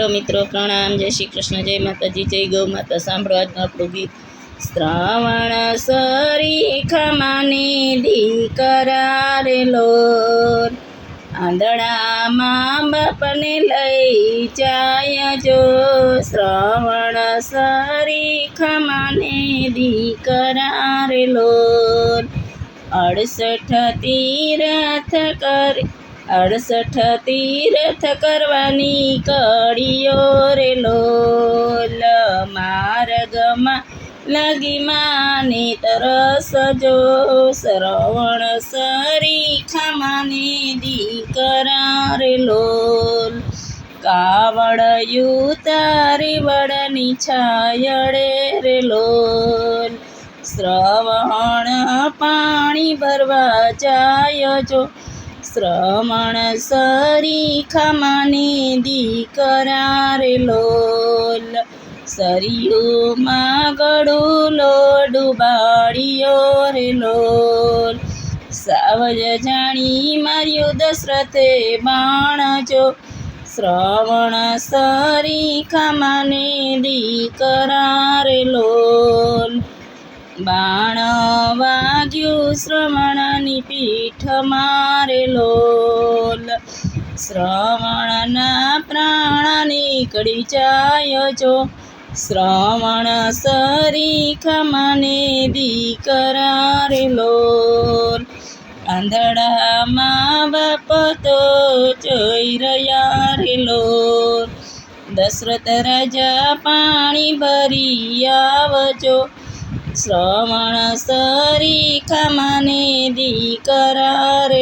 Hello મિત્રો, પ્રણામ, જય શ્રી કૃષ્ણ, જય માતાજી, જય ગૌ માતા. સાંભળો આજનું આપણું ગીત. શ્રાવણ સરી ખમાને દીકરા રે લોર આંધળામાં બાપને લઈ જાય જો શ્રાવણ સરી ખમાને દીકરા રે લોર અડસઠ તીરથ કરી અડસઠ તીર્થ કરવાની કડીઓ રે લોલ માર્ગમાં લગી માને તરસ જો શ્રવણ સરી ખામાને દીકરા રે લોલ. કાવડ યુતારી વડની છાયડે રે લોલ. શ્રવણ પાણી ભરવા જાય જો શ્રવણ સરી મને દીકરા રે લોલ. સરિયુમાં ગળું લોડું રે લોલ. સાવજ જાણી માર્યો દશરથે બાણ જો શ્રવણ સરી મને દીકરા રે લોલ. બાણ શ્રવણની પીઠ મારે લોલ શ્રવણના પ્રાણ નીકળી જાય છો શ્રવણ સરી ખમાને દીકરા રે લોલ આંધળામાં બાપ તો જોઈ રહ્યા રે લોલ દશરથ રાજા પાણી ભરી આવજો. શ્રવણ સરી ખમને દીકરા રે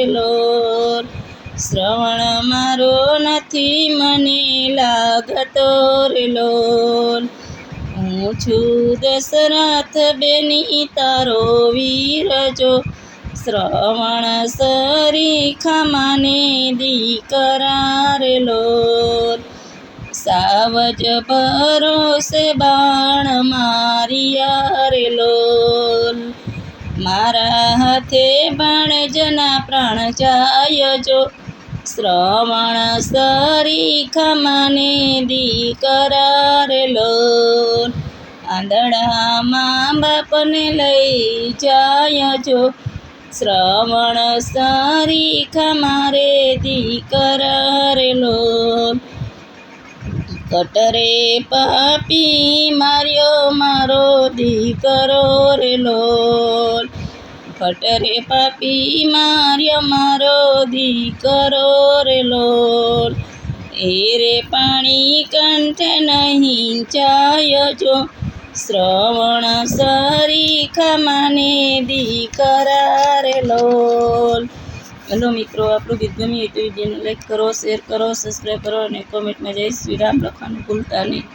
શ્રવણ મારો નથી મને લાગતો રે લોલ હું છું દશરથ બેની તારો વીર જો શ્રવણ સરી ખમને દીકરા રે સાવજ ભરોસે બાણ મારિયા રે લોલ. મારા હાથે બાણ જના પ્રાણ જાય જો. શ્રવણ સરી ખમાને દીકરા રે લોલ. આંધળામાં બાપને લઈ જાય જો. શ્રવણ સરી ખમારે દીકરા રે લોલ. કટરે પાપી માર્યો મારો દીકરો રે લોલ. કટરે પાપી માર્યો મારો દીકરો રે લોલ. એ રે પાણી કંઠે નહીં જાય જો. શ્રવણ સરી ખમાને દીકરા રે લોલ. હલો મિત્રો, આપણું ગીત ગમ્યું હોય તો વિડીયોને લાઈક કરો શેર કરો સબસ્ક્રાઈબ કરો અને કોમેન્ટમાં જય શ્રી રામ લખવાનું ભૂલતા નહીં.